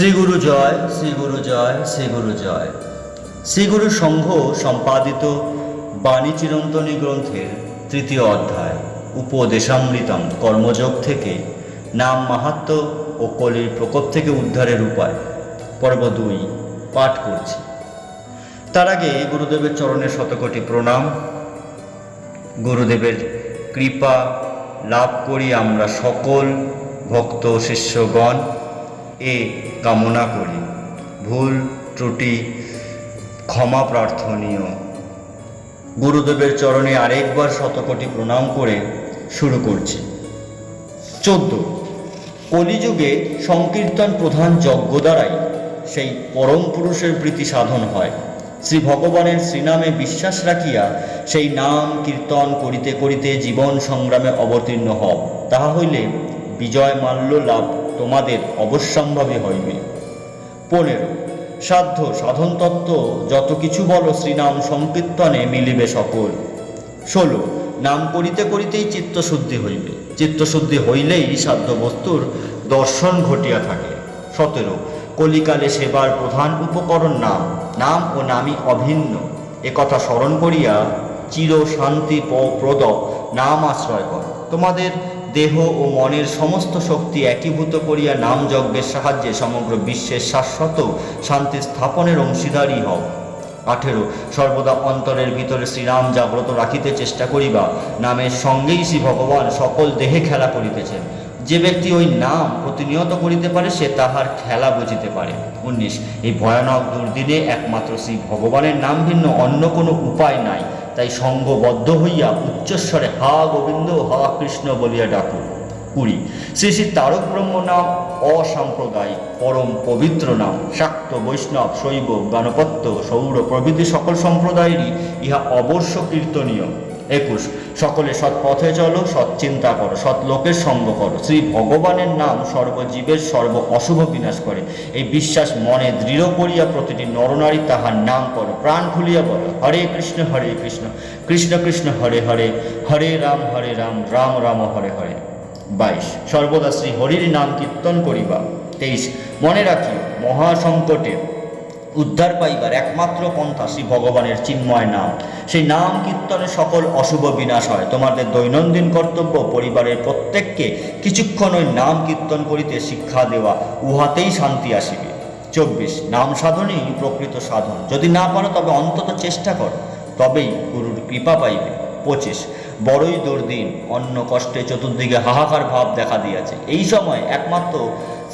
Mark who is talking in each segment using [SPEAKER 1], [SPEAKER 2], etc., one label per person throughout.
[SPEAKER 1] শ্রীগুরু জয় শ্রীগুরু জয় শ্রীগুরু জয় শ্রীগুরু সংঘ সম্পাদিত বাণী চিরন্তনী গ্রন্থের তৃতীয় অধ্যায় উপদেশামৃতম কর্মযোগ থেকে নাম মাহাত্ম ও কলির প্রকোপ থেকে উদ্ধারের উপায় পর্ব দুই পাঠ করছি তার আগে গুরুদেবের চরণে শতকোটি প্রণাম গুরুদেবের কৃপা লাভ করি আমরা সকল ভক্ত শিষ্যগণ এ কামনা করি ভুল ত্রুটি ক্ষমা প্রার্থনীয় গুরুদেবের চরণে আরেকবার শতকোটি প্রণাম করে শুরু করছি চোদ্দ কলিযুগে সংকীর্তন প্রধান যজ্ঞ দ্বারাই সেই পরম পুরুষের প্রীতি সাধন হয় শ্রী ভগবানের শ্রীনামে বিশ্বাস রাখিয়া সেই নাম কীর্তন করিতে করিতে জীবন সংগ্রামে অবতীর্ণ হব তাহা হইলে বিজয় মাল্য লাভ তোমাদের অবশ্যম্ভাবে হইবে পনেরো সাধ্য সাধন তত্ত্ব যত কিছু বলো শ্রীনাম সংকীর্তনে মিলিবে সকল ষোলো নাম করিতে করিতেই চিত্তশুদ্ধি হইবে চিত্তশুদ্ধি হইলেই সাধ্য বস্তুর দর্শন ঘটিয়া থাকে সতেরো কলিকালে সেবার প্রধান উপকরণ নাম নাম ও নামই অভিন্ন একথা স্মরণ করিয়া চির শান্তি প্রদ নাম আশ্রয় কর তোমাদের দেহ ও মনের সমস্ত শক্তি একীভূত করিয়া নাম যজ্ঞের সাহায্যে সমগ্র বিশ্বের শাশ্বত শান্তি স্থাপনের অংশীদারী হও আঠেরো সর্বদা অন্তরের ভিতরে শ্রীরাম জাগ্রত রাখিতে চেষ্টা করিবা নামের সঙ্গেই শ্রী ভগবান সকল দেহে খেলা করিতেছেন যে ব্যক্তি ওই নাম প্রতিনিয়ত করিতে পারে সে তাহার খেলা বুঝিতে পারে উনিশ এই ভয়ানক দুর্দিনে একমাত্র শ্রী ভগবানের নাম ভিন্ন অন্য কোনো উপায় নাই তাই সঙ্গবদ্ধ হইয়া উচ্চস্বরে হা গোবিন্দ হা কৃষ্ণ বলিয়া ডাকু কুড়ি শ্রী শ্রী তারক ব্রহ্ম নাম অসাম্প্রদায়িক পরম পবিত্র নাম শাক্ত বৈষ্ণব শৈব গণপত্য সৌর প্রভৃতি সকল সম্প্রদায়েরই ইহা অবশ্য কীর্তনীয় একুশ সকলে সৎ পথে চলো সৎ চিন্তা করো সৎ লোকের সঙ্গ করো শ্রী ভগবানের নাম সর্বজীবের সর্ব অশুভ বিনাশ করে এই বিশ্বাস মনে দৃঢ় করিয়া প্রতিটি নরনারী তাহার নাম করো প্রাণ খুলিয়া বলো হরে কৃষ্ণ হরে কৃষ্ণ কৃষ্ণ কৃষ্ণ হরে হরে হরে রাম হরে রাম রাম রাম হরে হরে বাইশ সর্বদা শ্রী হরির নাম কীর্তন করিবা তেইশ মনে রাখি মহাসংকটে উদ্ধার পাইবার একমাত্র পন্থা শ্রী ভগবানের চিন্ময় নাম সেই নাম কীর্তনে সকল অশুভ বিনাশ হয় তোমাদের দৈনন্দিন কর্তব্য পরিবারের প্রত্যেককে কিছুক্ষণ ওই নাম কীর্তন করিতে শিক্ষা দেওয়া উহাতেই শান্তি আসিবে চব্বিশ নাম সাধনই প্রকৃত সাধন যদি না পারো তবে অন্তত চেষ্টা কর তবেই গুরুর কৃপা পাইবে পঁচিশ বড়ই দুর্দিন অন্য কষ্টে চতুর্দিকে হাহাকার ভাব দেখা দিয়াছে এই সময় একমাত্র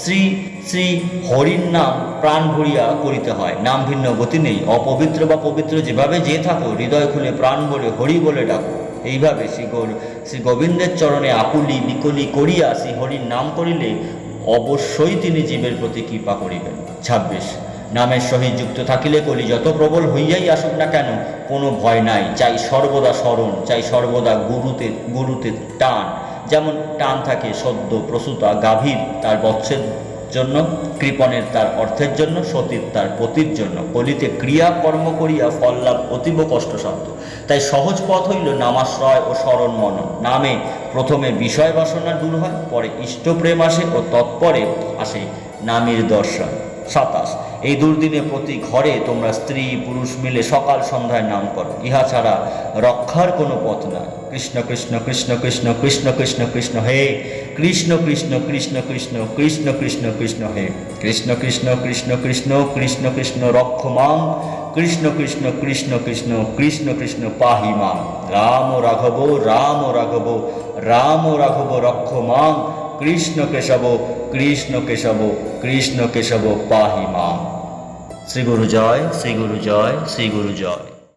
[SPEAKER 1] শ্রী শ্রী হরির নাম প্রাণ ভরিয়া করিতে হয় নাম ভিন্ন গতি নেই অপবিত্র বা পবিত্র যেভাবে যে থাকো হৃদয় খুলে প্রাণ বলে হরি বলে ডাকো এইভাবে শ্রী শ্রী গোবিন্দের চরণে আকুলি বিকলি করিয়া শ্রী হরির নাম করিলে অবশ্যই তিনি জীবের প্রতি কৃপা করিবেন ছাব্বিশ নামের সহিত যুক্ত থাকিলে কলি যত প্রবল হইয়াই আসুক না কেন কোনো ভয় নাই চাই সর্বদা স্মরণ চাই সর্বদা গুরুতে গুরুতে টান যেমন টান থাকে সদ্য প্রসূতা গাভীর তার বৎসের জন্য কৃপণের তার অর্থের জন্য সতীর তার পতির জন্য কলিতে ক্রিয়া কর্ম করিয়া ফল লাভ অতীব কষ্টসাধ্য তাই সহজ পথ হইল নামাশ্রয় ও স্মরণ মন নামে প্রথমে বিষয় বাসনা দূর হয় পরে ইষ্টপ্রেম আসে ও তৎপরে আসে নামের দর্শন সাতাশ এই দুর্দিনে প্রতি ঘরে তোমরা স্ত্রী পুরুষ মিলে সকাল সন্ধ্যায় নাম করো ইহা ছাড়া রক্ষার কোনো পথ না কৃষ্ণ কৃষ্ণ কৃষ্ণ কৃষ্ণ কৃষ্ণ কৃষ্ণ কৃষ্ণ হে কৃষ্ণ কৃষ্ণ কৃষ্ণ কৃষ্ণ কৃষ্ণ কৃষ্ণ কৃষ্ণ হে কৃষ্ণ কৃষ্ণ কৃষ্ণ কৃষ্ণ কৃষ্ণ কৃষ্ণ রক্ষমাম কৃষ্ণ কৃষ্ণ কৃষ্ণ কৃষ্ণ কৃষ্ণ কৃষ্ণ পাহি মাম রাম রাঘব রাম রাঘব রাম রাঘব রক্ষমাং কৃষ্ণ কেশব কৃষ্ণ কেশব কৃষ্ণ কেশব পাহি মাম শ্রী গুরু জয় শ্রী গুরু জয় শ্রী গুরু জয়